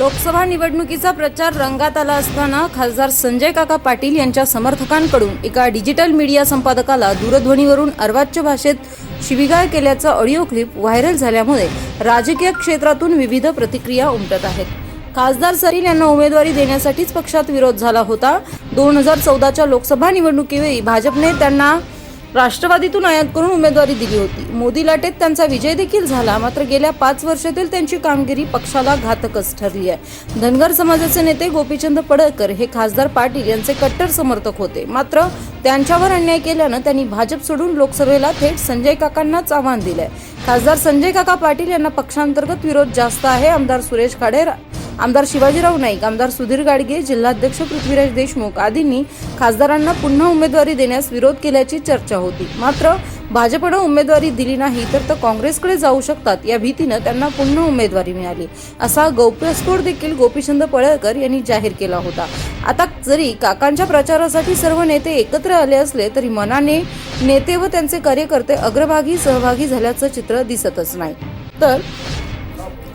लोकसभा निवडणुकीचा प्रचार रंगात आला असताना खासदार संजय काका पाटील यांच्या समर्थकांकडून एका डिजिटल मीडिया संपादकाला दूरध्वनीवरून अर्वाच्य भाषेत शिवीगाळ केल्याचं ऑडिओ क्लिप व्हायरल झाल्यामुळे राजकीय क्षेत्रातून विविध प्रतिक्रिया उमटत आहेत. खासदार सरीन यांना उमेदवारी देण्यासाठीच पक्षात विरोध झाला होता. दोन हजार चौदाच्या लोकसभा निवडणुकीवेळी भाजपने त्यांना राष्ट्रवादीतून आयात करून उमेदवारी दिली होती. मोदी लाटेत त्यांचा विजय देखील झाला मात्र गेल्या पाच वर्षातील त्यांची कामगिरी पक्षाला घातकच ठरली आहे. धनगर समाजाचे नेते गोपीचंद पडळकर हे खासदार पाटील यांचे कट्टर समर्थक होते. मात्र त्यांच्यावर अन्याय केल्यानं त्यांनी भाजप सोडून लोकसभेला थेट संजय काकांनाच आव्हान दिलंय. खासदार संजय काका पाटील यांना पक्षांतर्गत विरोध जास्त आहे. आमदार सुरेश खाडे आमदार शिवाजीराव नाईक आमदार सुधीर गाडगे जिल्हाध्यक्ष पृथ्वीराज देशमुख आदींनी खासदारांना पुन्हा उमेदवारी देण्यास विरोध केल्याची चर्चा होती. मात्र भाजपनं उमेदवारी दिली नाही तर तर काँग्रेसकडे जाऊ शकतात या भीतीनं त्यांना पुन्हा उमेदवारी मिळाली. असा गौप्यस्फोट देखील गोपीचंद पळळकर यांनी जाहीर केला होता. आता जरी काकांच्या प्रचारासाठी सर्व नेते एकत्र आले असले तरी मनाने नेते व त्यांचे कार्यकर्ते अग्रभागी सहभागी झाल्याचं चित्र दिसतच नाही. तर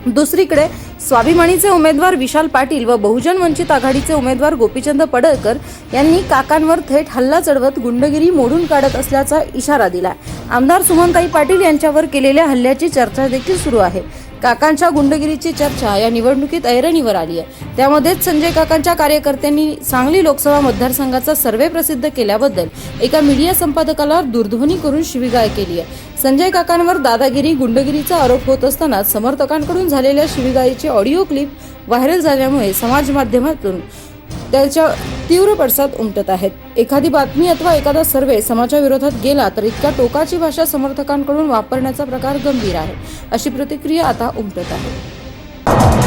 दुसरीकडे स्वाभिमानीचे उमेदवार विशाल पाटील व बहुजन वंचित आघाडीचे उमेदवार गोपीचंद पडळकर यांनी काकांवर थेट हल्ला चढवत गुंडगिरी मोडून काढत असल्याचा इशारा दिला आमदार सुमनताई पाटील यांच्यावर केलेल्या हल्ल्याची चर्चा देखील सुरू आहे. काकांच्या गुंडगिरीची चर्चा या निवडणुकीत ऐरणीवर आली आहे. त्यामध्येच संजय काकांच्या कार्यकर्त्यांनी सांगली लोकसभा मतदारसंघाचा सर्वे प्रसिद्ध केल्याबद्दल एका मीडिया संपादकाला दूरध्वनी करून शिवीगाळ केली आहे. संजय काकांवर दादागिरी गुंडगिरीचा आरोप होत असताना समर्थकांकडून झालेल्या शिवीगाळीचे ऑडिओ क्लिप व्हायरल झाल्यामुळे समाज माध्यमातून त्याच्या तीव्र पडसाद उमटत आहेत. एखादी बातमी अथवा एखादा सर्वे समाजाविरोधात गेला तर इतक्या टोकाची भाषा समर्थकांकडून वापरण्याचा प्रकार गंभीर आहे अशी प्रतिक्रिया आता उमटत आहे.